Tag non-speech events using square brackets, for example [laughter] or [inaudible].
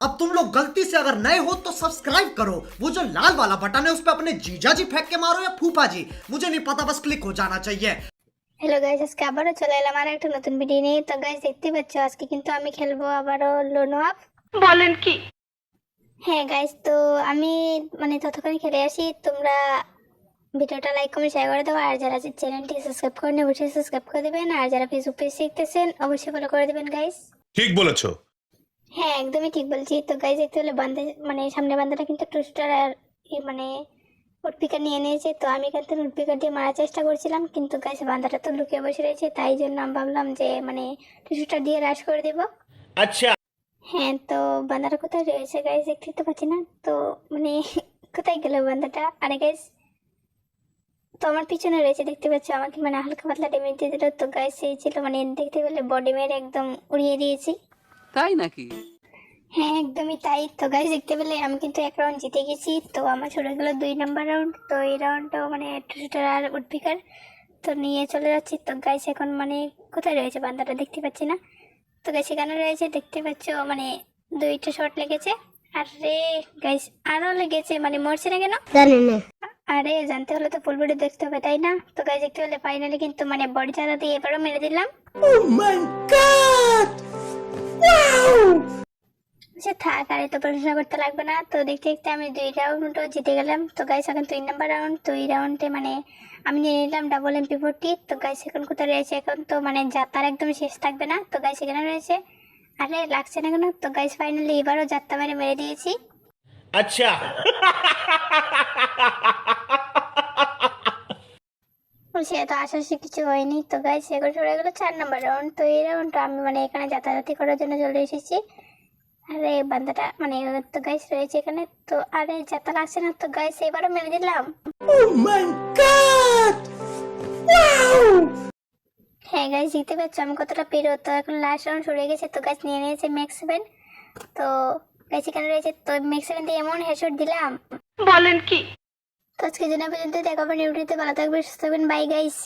अब तुम लोग गलती से अगर नए हो तो सब्सक्राइब करो वो जो लाल वाला बटन है उस पर अपने जीजा जी फेंक के मारो या फूफा जी मुझे नहीं पता बस क्लिक हो जाना चाहिए হ্যালো গাইস আজকে আবারও চলে এলাম আর একটা নতুন ভিডিও নিয়ে তো গাইস দেখতে পাচ্ছ আজকে কিন্তু আমি খেলবো আবারও লোনো আপ বলেন কি হ্যাঁ গাইস তো আমি মানে ততক্ষণে খেলে আসি তোমরা ভিডিওটা লাইক কমেন্ট শেয়ার করে দেবো আর যারা চ্যানেলটি সাবস্ক্রাইব করেন অবশ্যই সাবস্ক্রাইব করে দেবেন আর যারা ফেসবুক পেজ শিখতেছেন অবশ্যই ফলো করে দেবেন গাইস ঠিক বলেছো হ্যাঁ একদমই ঠিক বলছি তো গাইজ দেখতে হলে বান্ধে মানে সামনে বান্ধাটা কিন্তু টুস্টার আর মানে উটপিকার নিয়ে নিয়েছে। তো আমি এখান থেকে উটপিকার দিয়ে মারার চেষ্টা করছিলাম কিন্তু গাইজ বান্ধাটা তো লুকিয়ে বসে রয়েছে তাই জন্য আমি ভাবলাম যে মানে টুস্টার দিয়ে রাশ করে দেবো। আচ্ছা। হ্যাঁ তো বান্দাটা কোথায় রয়েছে গাইজ দেখতে তো পাচ্ছি না। তো মানে [laughs] কোথায় গেল বান্দাটা? আরে গাইজ তো আমার পিছনে রয়েছে দেখতে পাচ্ছ আমাকে মানে হালকা পাতলা ড্যামেজ দিয়ে দিল। তো গাইজ সেই ছিল মানে দেখতে পেলে বডি মেরে একদম উড়িয়ে দিয়েছি। তাই নাকি? হ্যাঁ একদমই তাই। তো গাইজ দেখতে পেলে আমি কিন্তু এক রাউন্ড জিতে গেছি। তো আমার চলে গেলো দুই নাম্বার রাউন্ড তো এই রাউন্ডটাও মানে টুসুটার আর উডপিকার তো নিয়ে চলে যাচ্ছি। তো গাইজ এখন মানে কোথায় রয়েছে বান্দাটা দেখতে পাচ্ছি না। তো গাইজ এখানে রয়েছে দেখতে পাচ্ছ মানে দুইটা শট লেগেছে। আরে গাইজ আরও লেগেছে মানে মরছে না কেন? জানি না। আরে জানতে হলে তো ফুল ভিডিও দেখতে হবে তাই না? তো গাইজ দেখতে হলে ফাইনালি কিন্তু মানে বডি চাঁদা দিয়ে এবারও মেরে দিলাম। সে থাক আর এত প্রশংসা করতে লাগবে না। তো দেখতে দেখতে আমি দুই রাউন্ডও জিতে গেলাম। তো গাইস এখন তিন নাম্বার রাউন্ড তো এই রাউন্ডে মানে আমি নিয়ে নিলাম ডাবল এমপি ফোরটি তো গাইস এখন কোথায় রয়েছে এখন? তো মানে যাত্রার একদম শেষ থাকবে না। তো গাইস এখানে রয়েছে। আরে লাগছে না কেন? তো গাইস ফাইনালি এবারও যাত্রা মেরে মেরে দিয়েছি। আচ্ছা। [laughs] সে তো আশাশি কিছু হয়নি। তো গাইস এখন চলে গেলো। চার নাম্বার রাউন্ড তো এই রাউন্ডটা আমি মানে এখানে যাতায়াতি করার জন্য চলে এসেছি। আরে বান্দাটা মানে তো গাইস রয়েছে এখানে। তো আরে যাতা লাগছে না। তো গাইস এবারও মেরে দিলাম। হ্যাঁ গাইস জিতে পারছ আমি কতটা পেরো। তো এখন লাস্ট রাউন্ড সরে গেছে। তো গাইস নিয়ে নিয়েছে ম্যাক্স সেভেন তো গাইস এখানে রয়েছে। তো ম্যাক্স সেভেন দিয়ে এমন হেডশট দিলাম। বলেন কি? তো আজকে জন্য পর্যন্ত দেখা ইউটিউবে ভালো থাকবেন সুস্থ থাকবেন। Bye guys